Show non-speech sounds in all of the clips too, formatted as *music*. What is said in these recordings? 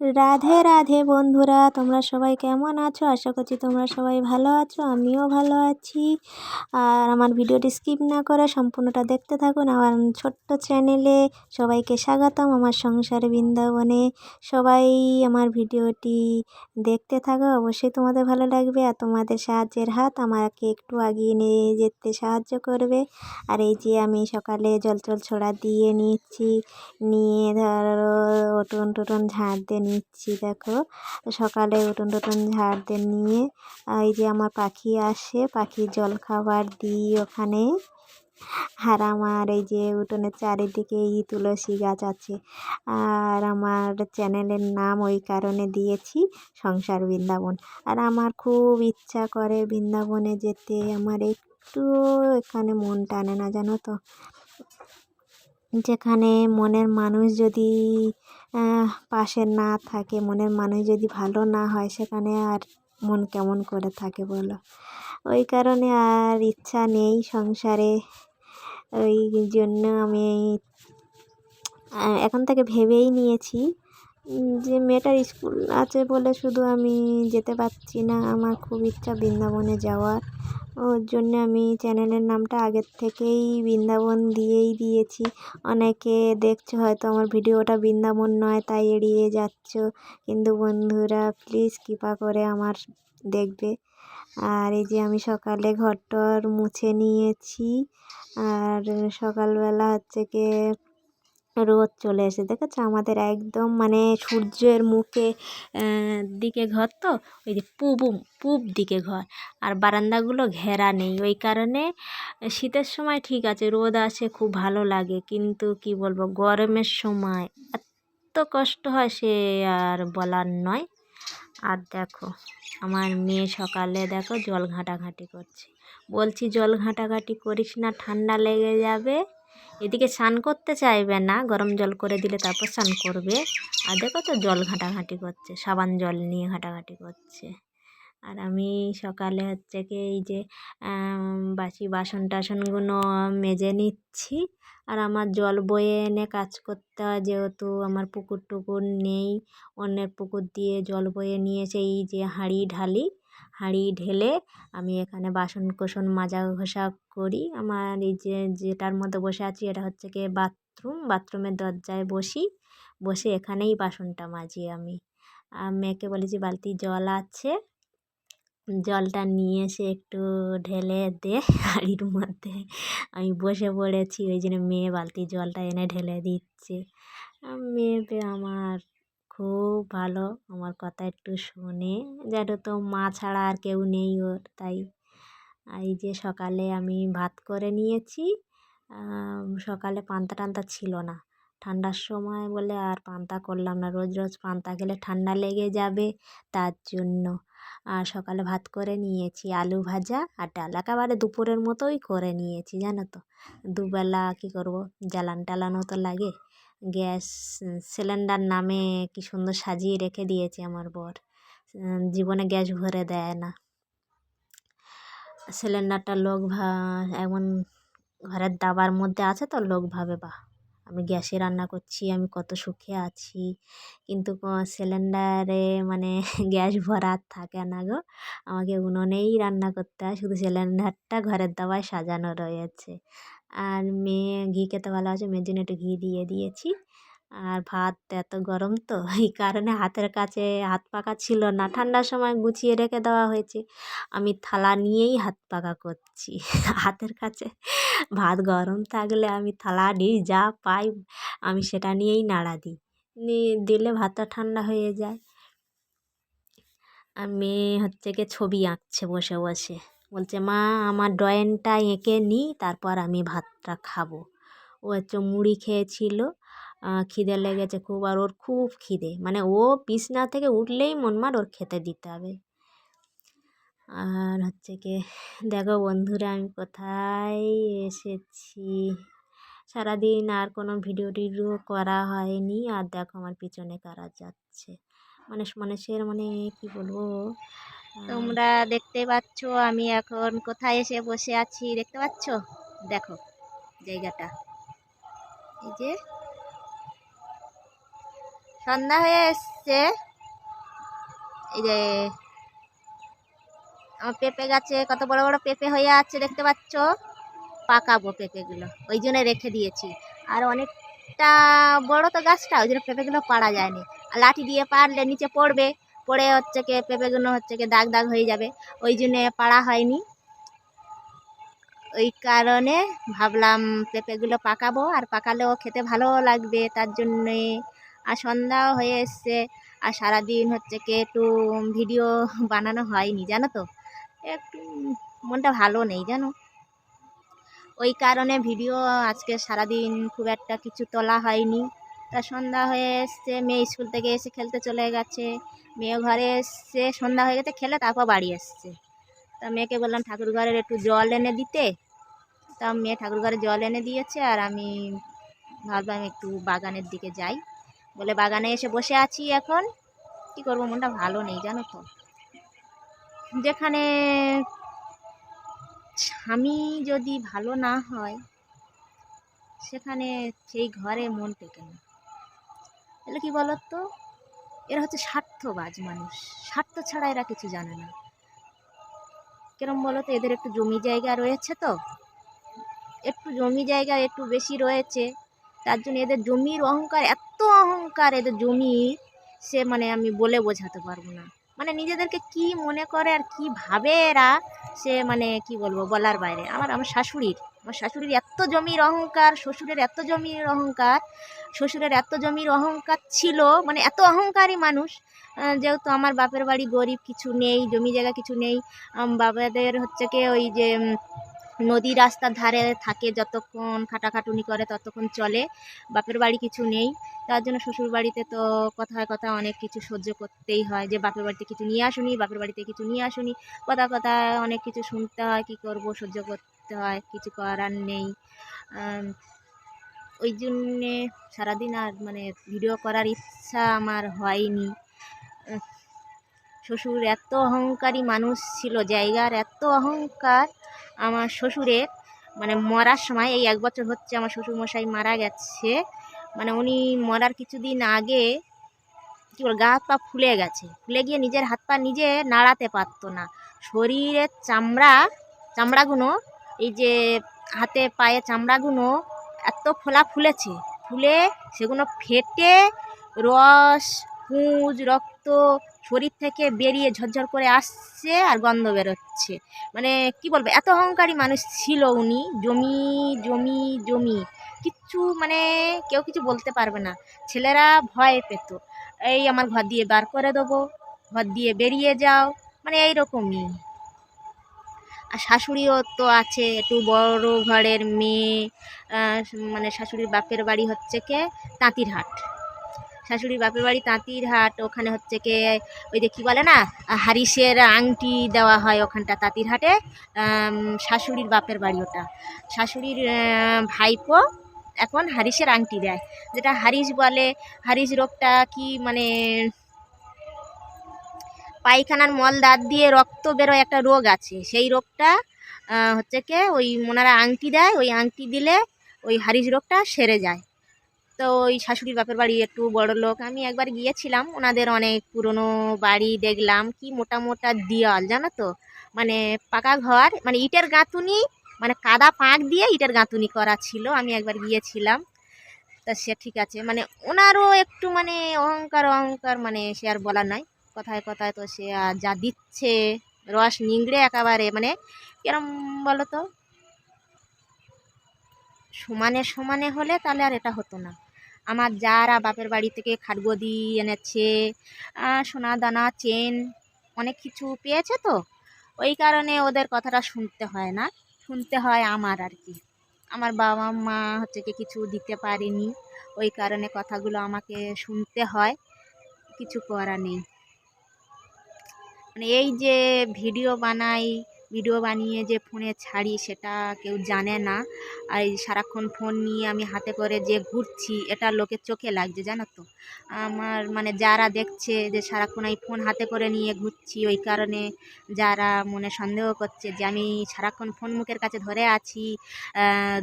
রাধে রাধে বন্ধুরা, তোমরা সবাই কেমন আছো? আশা করছি তোমরা সবাই ভালো আছো, আমিও ভালো আছি। আর আমার ভিডিওটি স্কিপ না করে সম্পূর্ণটা দেখতে থাকুন। আমার ছোট্ট চ্যানেলে সবাইকে স্বাগতম আমার সংসার বৃন্দাবনে। সবাই আমার ভিডিওটি দেখতে থাকো, অবশ্যই তোমাদের ভালো লাগবে আর তোমাদের সাহায্যের হাত আমাকে একটু আগিয়ে নিয়ে যেতে সাহায্য করবে। আর এই যে আমি সকালে জল ছড়া দিয়ে নিচ্ছি নিয়ে ধরো, উঠোন টুটন ঝাঁট দিয়ে নিচ্ছি, দেখো। সকালে উঠোন টুটন ঝাড় দিয়ে নিয়ে এই যে আমার পাখি আসে, পাখির জল খাবার দিই ওখানে। আর আমার এই যে উঠোনের চারিদিকে এই তুলসী গাছ আছে। আর আমার চ্যানেলের নাম ওই কারণে দিয়েছি, সংসার বৃন্দাবন। আর আমার খুব ইচ্ছা করে বৃন্দাবনে যেতে, আমার একটু এখানে মন টানে না, জানো তো? যেখানে মনের মানুষ যদি পাশে না থাকে, মনের মানুষ যদি ভালো না হয়, সেখানে আর মন কেমন করে থাকে বলো? ওই কারণে আর ইচ্ছা নেই সংসারে। ওই জন্য আমি এখন থেকে ভেবেই নিয়েছি যে মেয়েটার স্কুল আছে বলে শুধু আমি যেতে পারছি না। আমার খুব ইচ্ছা বৃন্দাবনে যাওয়ার। ওর জন্যে আমি চ্যানেলের নামটা আগের থেকেই বৃন্দাবন দিয়েই দিয়েছি। অনেকে দেখছ হয়তো আমার ভিডিওটা বৃন্দাবন নয়, তাই এড়িয়ে যাচ্ছ। কিন্তু বন্ধুরা প্লিজ কৃপা করে আমার দেখবে। আর এই যে আমি সকালে ঘরটর মুছে নিয়েছি। আর সকালবেলা হচ্ছে কি রোদ চলে এসে দেখেছ? আমাদের একদম মানে সূর্যের মুখে দিকে ঘর তো, ওই যে পূব পূব দিকে ঘর। আর বারান্দাগুলো ঘেরা নেই। ওই কারণে শীতের সময় ঠিক আছে, রোদ আসে, খুব ভালো লাগে। কিন্তু কি বলব, গরমের সময় এত কষ্ট হয় সে আর বলার নয়। আর দেখো, আমার মেয়ে সকালে দেখো জল ঘাঁটাঘাঁটি করছে। বলছি, জল ঘাঁটাঘাঁটি করিস না, ঠান্ডা লেগে যাবে। এদিকে স্নান করতে চাইবে না, গরম জল করে দিলে তারপর স্নান করবে। আর দেখো তো জল ঘাঁটাঘাঁটি করছে, সাবান জল নিয়ে ঘাঁটাঘাঁটি করছে। আর আমি সকালে হচ্ছে কি এই যে বাসি বাসন টাসনগুলো মেজে নিচ্ছি। আর আমার জল বয়ে এনে কাজ করতে হয়, যেহেতু আমার পুকুর টুকুর নেই। অন্যের পুকুর দিয়ে জল বয়ে নিয়ে এসে এই যে হাঁড়ি ঢালি হাঁড়ি ঢেলে আমি এখানে বাসন কোসন মাজা ঘষা করি। আমার এই যে, যেটার মধ্যে বসে আছি এটা হচ্ছে কি বাথরুম। বাথরুমের দরজায় বসি, বসে এখানেই বাসনটা মাজি আমি। মেয়েকে বলেছি বালতি জল আছে, জলটা নিয়ে এসে একটু ঢেলে দে হাঁড়ির মধ্যে। আমি বসে পড়েছি, ওই জন্য মেয়ে বালতি জলটা এনে ঢেলে দিচ্ছে। মেয়ে আমার খুব ভালো আমার কথা একটু শোনে। যেন তো মা ছাড়া আর কেউ নেই ওর, তাই। এই যে সকালে আমি ভাত করে নিয়েছি সকালে পান্তা টান্তা ছিল না। ঠান্ডার সময় বলে আর পান্তা করলাম না। রোজ রোজ পান্তা খেলে ঠান্ডা লেগে যাবে তার জন্য। আর সকালে ভাত করে নিয়েছি আলু ভাজা আর ডাল। একেবারে দুপুরের মতোই করে নিয়েছি, জানো তো। দুবেলা কী করব? জ্বালান টালানও তো লাগে। গ্যাস সিলিন্ডার নামে কি সুন্দর সাজিয়ে রেখে দিয়েছে আমার বর। জীবনে গ্যাস ভরে দেয় না। সিলিন্ডারটা লোক ভা, এমন ঘরের দাবার মধ্যে আছে তো লোক ভাবে, বাহ, আমি গ্যাসে রান্না করছি, আমি কত সুখে আছি। কিন্তু সিলিন্ডারে মানে *laughs* গ্যাস ভরা থাকে না গো। আমাকে উনুনেই রান্না করতে হয়, শুধু সিলিন্ডারটা ঘরের দাবায় সাজানো রয়েছে। আর মেয়ে ঘি খেতে ভালোবাসে মেয়ের জন্য একটু ঘি দিয়ে দিয়েছি। আর ভাত এত গরম তো, *laughs* এই কারণে হাতের কাছে হাত পাকা ছিল না। ঠান্ডার সময় গুছিয়ে রেখে দেওয়া হয়েছে। আমি থালা নিয়েই হাত পাকা করছি। *laughs* হাতের কাছে ভাত গরম থাকলে আমি থালা নিই, যা পাই আমি সেটা নিয়েই নাড়া দিই। নিয়ে দিলে ভাতটা ঠান্ডা হয়ে যায়। আর মেয়ে হচ্ছে গিয়ে ছবি আঁকছে বসে বসে। বলছে, মা, আমার ড্রয়িংটা এঁকে নিই তারপর আমি ভাতটা খাব। ও হচ্ছে মুড়ি খেয়েছিল খিদে লেগেছে খুব, আর ওর খুব খিদে। মানে ও বিছনা থেকে উঠলেই মনমার ওর খেতে দিতে হবে। আর হচ্ছে কি, দেখো বন্ধুরা, আমি কোথায় এসেছি? সারাদিন আর কোনো ভিডিও টিডিও করা হয়নি, আর দেখো আমার পিছনে কারা যাচ্ছে। মানুষ মানুষের মানে কি বলব তোমরা দেখতে পাচ্ছ আমি এখন কোথায় এসে বসে আছি, দেখতে পাচ্ছ? দেখো জায়গাটা। এই যে সন্ধ্যা হয়ে এসছে। এই যে আমার পেঁপে গাছে কত বড় বড় পেঁপে হয়ে আছে, দেখতে পাচ্ছ? পাকাবো পেঁপেগুলো, ওই জন্য রেখে দিয়েছি। আর অনেকটা বড় তো গাছটা, ওই জন্য পেঁপেগুলো পাড়া যায়নি। আর লাঠি দিয়ে পারলে নিচে পড়বে। পড়ে হচ্ছে কি পেঁপেগুলো হচ্ছে কি দাগ দাগ হয়ে যাবে। ওই জন্যে পাড়া হয়নি। ওই কারণে ভাবলাম পেঁপেগুলো পাকাবো আর পাকালেও খেতে ভালো লাগবে তার জন্যে। আর সন্ধ্যাও হয়ে এসছে আর সারাদিন হচ্ছে কি একটু ভিডিও বানানো হয়নি, জানো তো? একটু মনটা ভালো নেই, জানো? ওই কারণে ভিডিও আজকে সারাদিন খুব একটা কিছু তোলা হয়নি। তা সন্ধ্যা হয়ে এসছে, মেয়ে স্কুল থেকে এসে খেলতে চলে গেছে। মেয়ে ঘরে এসছে, সন্ধ্যা হয়ে গেছে খেলে তারপর বাড়ি এসছে। তা মেয়েকে বললাম, ঠাকুর ঘরের একটু জল এনে দিতে? তা মেয়ে ঠাকুর ঘরে জল এনে দিয়েছে আর আমি ভাবলাম একটু বাগানের দিকে যাই। বলে, বাগানে এসে বসে আছি এখন। কি করব? মনটা ভালো নেই, জানো তো। যেখানে স্বামী যদি ভালো না হয়, সেখানে সেই ঘরে মন টেকে না। তাহলে কি বলতো? এরা হচ্ছে স্বার্থবাজ মানুষ। স্বার্থ ছাড়া এরা কিছু জানে না। কিরম বলো তো এদের একটু জমি জায়গা রয়েছে তো। একটু জমি জায়গা একটু বেশি রয়েছে। তার জন্য এদের জমির অহংকার, এত অহংকার এদের জমি, সে মানে আমি বলে বোঝাতে পারব না। মানে নিজেদেরকে কি মনে করে আর কি ভাবে এরা, সে মানে কি বলব? বলার বাইরে। আমার আমার শাশুড়ির আমার শাশুড়ির এত জমির অহংকার, শ্বশুরের এত জমির অহংকার, শ্বশুরের এত জমির অহংকার ছিল মানে এত অহংকারী মানুষ যেহেতু আমার বাপের বাড়ি গরিব, কিছু নেই, জমি জায়গা কিছু নেই বাবাদের হচ্ছে কি ওই যে নদী রাস্তার ধারে থাকে যতক্ষণ খাটাখাটুনি করে ততক্ষণ চলে, বাপের বাড়ি কিছু নেই, তার জন্য শ্বশুর বাড়িতে তো কথায় কথা অনেক কিছু সহ্য করতেই হয়, যে বাপের বাড়িতে কিছু নিয়ে আসুনি, বাপের বাড়িতে কিছু নিয়ে আসুনি, কথা কথা অনেক কিছু শুনতে হয়, কী করব, সহ্য করতে হয়, কিছু করার নেই। ওই জন্যে সারাদিন আর মানে ভিডিও করার ইচ্ছা আমার হয়নি। শ্বশুর এত অহংকারী মানুষ ছিল, জায়গার এত অহংকার আমার শ্বশুরের। মানে মরার সময়, এই এক বছর হচ্ছে আমার শ্বশুর মশাই মারা গেছে। মানে উনি মরার কিছুদিন আগে কী বল গা হাত পা ফুলে গেছে। ফুলে গিয়ে নিজের হাত পা নিজে নাড়াতে পারতো না। শরীরের চামড়া চামড়াগুলো এই যে হাতে পায়ে চামড়াগুলো এত ফোলা ফুলেছে, ফুলে সেগুলো ফেটে রস, পুঁজ, রক্ত, শরীর থেকে বেরিয়ে ঝরঝর করে আসছে আর গন্ধ বেরোচ্ছে। মানে কি বলব, এত অহংকারী মানুষ ছিল উনি, জমি জমি জমি। কিচ্ছু মানে কেউ কিছু বলতে পারবে না। ছেলেরা ভয় পেত। এই আমার ঘর দিয়ে বার করে দেবো, ঘর দিয়ে বেরিয়ে যাও। মানে এইরকমই। শাশুড়িও তো আছে, একটু বড় ঘরের মেয়ে মানে শাশুড়ির বাপের বাড়ি হচ্ছে কে? তাঁতিরহাট। শাশুড়ির বাপের বাড়ি তাঁতিরহাট, ওখানে হচ্ছে কে? ওই যে কী বলে না? হারিসের আংটি দেওয়া হয় ওখানটা তাঁতিরহাটে। শাশুড়ির বাপের বাড়ি ওটা। শাশুড়ির ভাইপো এখন হারিসের আংটি দেয়। যেটা হারিস বলে, হারিস রোগটা কি মানে পায়খানার মল দাঁত দিয়ে রক্ত বেরোয় একটা রোগ আছে। সেই রোগটা হচ্ছে কি, ওই ওনারা আংটি দেয়, ওই আংটি দিলে ওই হারিস রোগটা সেরে যায়। তো ওই শাশুড়ির বাপের বাড়ি একটু বড় লোক, আমি একবার গিয়েছিলাম, ওনাদের অনেক পুরনো বাড়ি দেখলাম, কি মোটা মোটা দেওয়াল জানো তো? মানে পাকা ঘর মানে ইটের গাঁথুনি মানে কাদা পাঁক দিয়ে ইটের গাঁথুনি করা ছিল, আমি একবার গিয়েছিলাম। তা সে ঠিক আছে মানে ওনারও একটু মানে অহংকার অহংকার মানে সে আর বলার নয় কথায় কথায় তো সে যা দিচ্ছে, রস নিংড়ে একেবারে মানে কিরম বলো তো সমানে সমানে হলে তাহলে আর এটা হতো না। আমার যারা বাপের বাড়ি থেকে খাটগদি এনেছে সোনা দানা, চেন, অনেক কিছু পেয়েছে তো, ওই কারণে ওদের কথাটা শুনতে হয় না। শুনতে হয় আমার আর কি। আমার বাবা মা হচ্ছে কি কিছু দিতে পারেনি, ওই কারণে কথাগুলো আমাকে শুনতে হয়, কিছু করা নেই। মানে এই যে ভিডিও বানাই ভিডিও বানিয়ে যে ফোনে ছাড়ি সেটা কেউ জানে না। আর এই সারাক্ষণ ফোন নিয়ে আমি হাতে করে যে ঘুরছি, এটা লোকের চোখে লাগছে, জানো তো? আমার মানে যারা দেখছে যে সারাক্ষণ এই ফোন হাতে করে নিয়ে ঘুরছি, ওই কারণে যারা মনে সন্দেহ করছে যে আমি সারাক্ষণ ফোন মুখের কাছে ধরে আছি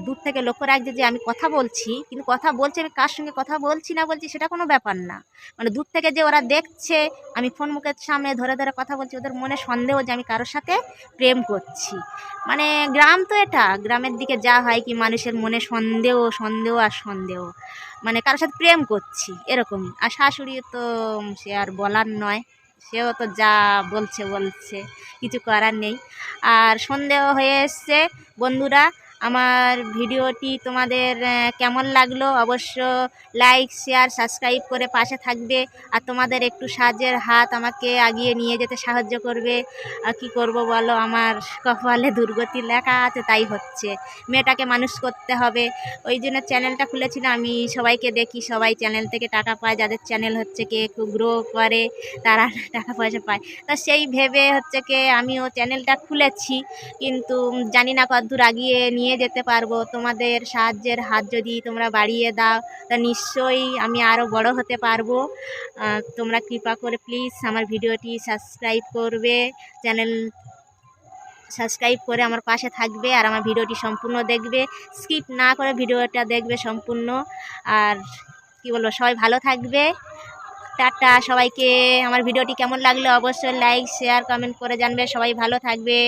দূর থেকে লক্ষ্য রাখছে যে আমি কথা বলছি, কিন্তু কথা বলছি আমি কার সঙ্গে কথা বলছি না বলছি সেটা কোনো ব্যাপার না। মানে দূর থেকে যে ওরা দেখছে, আমি ফোন মুখের সামনে ধরে ধরে কথা বলছি, ওদের মনে সন্দেহ যে আমি কারোর সাথে প্রেম করছি। মানে গ্রাম তো এটা, গ্রামের দিকে যা হয় কি মানুষের মনে সন্দেহ সন্দেহ আর সন্দেহ। মানে কারোর সাথে প্রেম করছি, এরকমই। আর শাশুড়ি তো সে আর বলার নয়, সেও তো যা বলছে বলছে, কিছু করার নেই। আর সন্দেহ হয়ে এসছে বন্ধুরা আমার ভিডিওটি তোমাদের কেমন লাগল? অবশ্য লাইক শেয়ার সাবস্ক্রাইব করে পাশে থাকবে আর তোমাদের একটু সাহায্যের হাত আমাকে আগিয়ে নিয়ে যেতে সাহায্য করবে। আর কী করব বলো? আমার কপালে দুর্গতি লেখা আছে, তাই হচ্ছে। মেয়েটাকে মানুষ করতে হবে। ওই জন্য চ্যানেলটা খুলেছিলাম আমি সবাইকে দেখি। সবাই চ্যানেল থেকে টাকা পায়, যাদের চ্যানেল হচ্ছে কে একটু গ্রো করে, তারা টাকা পয়সা পায়। তা সেই ভেবে হচ্ছে কি, আমিও চ্যানেলটা খুলেছি। কিন্তু জানি না কতদূর আগিয়ে নিয়ে যেতে পারব। তোমাদের সাহায্যের হাত যদি তোমরা বাড়িয়ে দাও, তা নিশ্চয়ই আমি আরও বড় হতে পারব। তোমরা কৃপা করে প্লিজ আমার ভিডিওটি সাবস্ক্রাইব করবে চ্যানেল সাবস্ক্রাইব করে আমার পাশে থাকবে আর আমার ভিডিওটি সম্পূর্ণ দেখবে। স্কিপ না করে ভিডিওটা দেখবে সম্পূর্ণ। আর কি বলব, সবাই ভালো থাকবে। টাটা, সবাইকে। আমার ভিডিওটি কেমন লাগল অবশ্যই লাইক শেয়ার কমেন্ট করে জানবে। সবাই ভালো থাকবে।